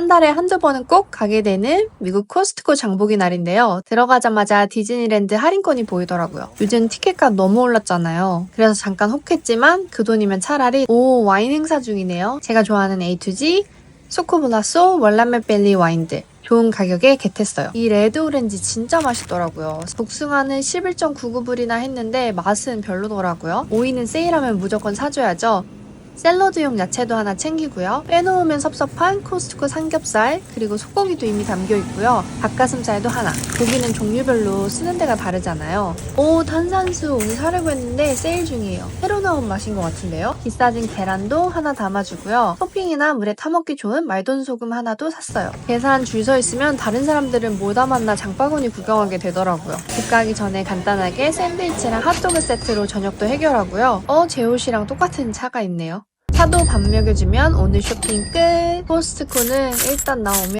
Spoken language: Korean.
한 달에 한두 번은 꼭 가게 되는 미국 코스트코 장보기 날인데요. 들어가자마자 디즈니랜드 할인권이 보이더라고요. 요즘 티켓값 너무 올랐잖아요. 그래서 잠깐 혹했지만 그 돈이면 차라리 오 와인 행사 중이네요. 제가 좋아하는 A2G, 소코블라소, 월라멜 벨리 와인들. 좋은 가격에 겟했어요. 이 레드 오렌지 진짜 맛있더라고요. 복숭아는 11.99불이나 했는데 맛은 별로더라고요. 오이는 세일하면 무조건 사줘야죠. 샐러드용 야채도 하나 챙기고요. 빼놓으면 섭섭한 코스트코 삼겹살, 그리고 소고기도 이미 담겨 있고요. 닭가슴살도 하나. 고기는 종류별로 쓰는 데가 다르잖아요. 오, 탄산수 오늘 사려고 했는데 세일 중이에요. 새로 나온 맛인 것 같은데요. 비싸진 계란도 하나 담아주고요. 토핑이나 물에 타먹기 좋은 말돈 소금 하나도 샀어요. 계산 줄 서 있으면 다른 사람들은 뭐 담았나 장바구니 구경하게 되더라고요. 집 가기 전에 간단하게 샌드위치랑 핫도그 세트로 저녁도 해결하고요. 어, 제 옷이랑 똑같은 차가 있네요. 차도 밥 먹여주면 오늘 쇼핑 끝. 코스트코는 일단 나오면